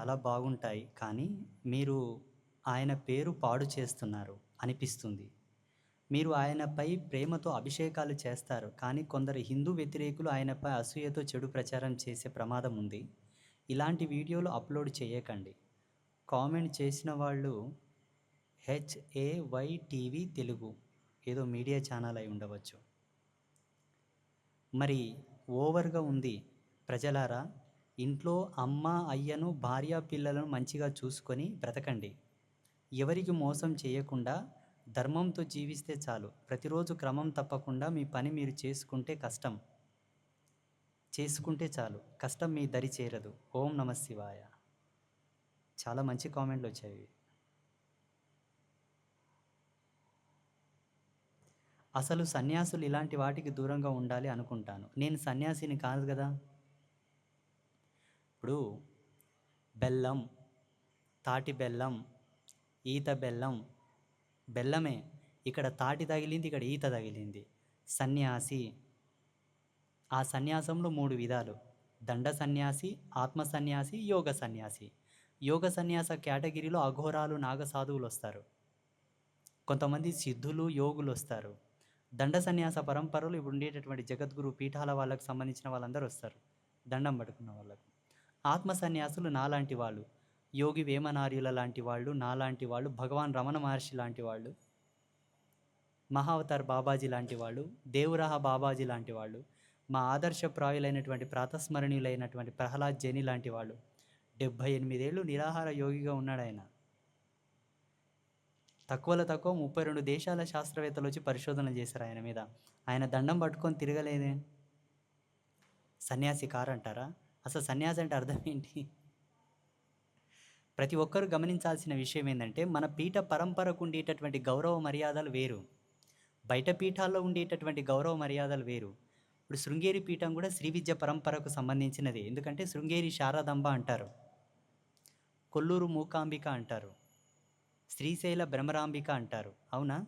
చాలా బాగుంటాయి కానీ మీరు ఆయన పేరు పాడు చేస్తున్నారు అనిపిస్తుంది. మీరు ఆయనపై ప్రేమతో అభిషేకాలు చేస్తారు కానీ కొందరు హిందూ వ్యతిరేకులు ఆయనపై అసూయతో చెడు ప్రచారం చేసే ప్రమాదం ఉంది. ఇలాంటి వీడియోలు అప్లోడ్ చేయకండి. కామెంట్ చేసిన వాళ్ళు హెచ్ఏవై టీవీ తెలుగు ఏదో మీడియా ఛానల్ అయి ఉండవచ్చు. మరి ఓవర్గా ఉంది ప్రజలారా ఇంట్లో అమ్మ అయ్యను భార్య పిల్లలను మంచిగా చూసుకొని బ్రతకండి. ఎవరికి మోసం చేయకుండా ధర్మంతో జీవిస్తే చాలు. ప్రతిరోజు క్రమం తప్పకుండా మీ పని మీరు చేసుకుంటే కష్టం. చేసుకుంటే చాలు. కష్టం మీ దరి చేరదు. ఓం నమ శివాయ. చాలా మంచి కామెంట్లు వచ్చాయి. అసలు సన్యాసులు ఇలాంటి వాటికి దూరంగా ఉండాలి అనుకుంటాను. నేను సన్యాసిని కాదు కదా? ఇప్పుడు బెల్లం తాటి బెల్లం ఈత బెల్లం. బెల్లమే ఇక్కడ తాటి తగిలింది ఇక్కడ ఈత తగిలింది. సన్యాసి. ఆ సన్యాసంలో మూడు విధాలు. దండ సన్యాసి ఆత్మ సన్యాసి యోగ సన్యాసి. యోగ సన్యాస కేటగిరీలో అఘోరాలు నాగసాధువులు వస్తారు. కొంతమంది సిద్ధులు యోగులు వస్తారు. దండ సన్యాస పరంపరలు ఇప్పుడు ఉండేటటువంటి జగద్గురు పీఠాల వాళ్ళకు సంబంధించిన వాళ్ళందరూ వస్తారు. దండం పట్టుకున్న వాళ్ళకు. ఆత్మ సన్యాసులు నాలాంటి వాళ్ళు. యోగి వేమనార్యుల లాంటి వాళ్ళు నాలాంటి వాళ్ళు భగవాన్ రమణ మహర్షి లాంటి వాళ్ళు మహావతార్ బాబాజీ లాంటి వాళ్ళు దేవురాహ బాబాజీ లాంటి వాళ్ళు మా ఆదర్శప్రాయులైనటువంటి ప్రాతస్మరణీయులైనటువంటి ప్రహ్లాద్ జని లాంటి వాళ్ళు. డెబ్భై ఎనిమిదేళ్ళు నిరాహార యోగిగా ఉన్నాడు ఆయన. తక్కువలో తక్కువ ముప్పై రెండు దేశాల శాస్త్రవేత్తలు వచ్చి పరిశోధన చేశారు ఆయన మీద. ఆయన దండం పట్టుకొని తిరగలేదే? సన్యాసి కారు అంటారా అసలు సన్యాసి అంటే అర్థం ఏంటి? ప్రతి ఒక్కరూ గమనించాల్సిన విషయం ఏంటంటే మన పీఠ పరంపరకు ఉండేటటువంటి గౌరవ మర్యాదలు వేరు. బయట పీఠాల్లో ఉండేటటువంటి గౌరవ మర్యాదలు వేరు. ఇప్పుడు శృంగేరి పీఠం కూడా శ్రీ విద్య పరంపరకు సంబంధించినది. ఎందుకంటే శృంగేరి శారదంబ అంటారు. కొల్లూరు మూకాంబిక అంటారు. శ్రీశైల భ్రమరాంబిక అంటారు. అవునా?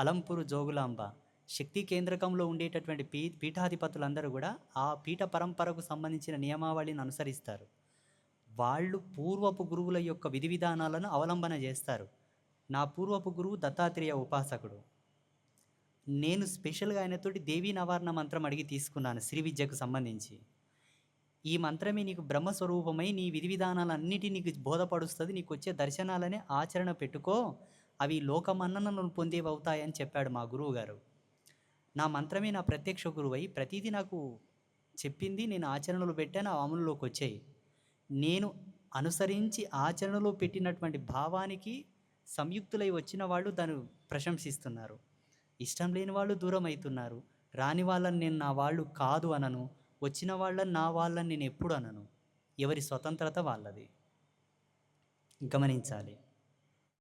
అలంపూరు జోగులాంబ. శక్తి కేంద్రకంలో ఉండేటటువంటి పీ పీఠాధిపతులందరూ కూడా ఆ పీఠ పరంపరకు సంబంధించిన నియమావళిని అనుసరిస్తారు. వాళ్ళు పూర్వపు గురువుల యొక్క విధి విధానాలను అవలంబన చేస్తారు. నా పూర్వపు గురువు దత్తాత్రేయ ఉపాసకుడు. నేను స్పెషల్గా ఆయనతోటి దేవీ నవారణ మంత్రం అడిగి తీసుకున్నాను శ్రీ విద్యకు సంబంధించి. ఈ మంత్రమే నీకు బ్రహ్మస్వరూపమై నీ విధి విధానాలన్నిటి నీకు బోధపడుస్తుంది నీకు వచ్చే దర్శనాలనే ఆచరణ పెట్టుకో అవి లోకమన్ననను పొందేవి అవుతాయని చెప్పాడు మా గురువు గారు నా మంత్రమే నా ప్రత్యక్ష గురువై ప్రతిదీ నాకు చెప్పింది నేను ఆచరణలో పెట్టాను ఆ అమలులోకి వచ్చాయి. నేను అనుసరించి ఆచరణలో పెట్టినటువంటి భావానికి సంయుక్తులై వచ్చిన వాళ్ళు దాన్ని ప్రశంసిస్తున్నారు. ఇష్టం లేని వాళ్ళు దూరం అవుతున్నారు రాని వాళ్ళని నేను నా వాళ్ళు కాదు అనను. వచ్చిన వాళ్ళని నా వాళ్ళని నేను ఎప్పుడు అనను. ఎవరి స్వతంత్రత వాళ్ళది. గమనించాలి.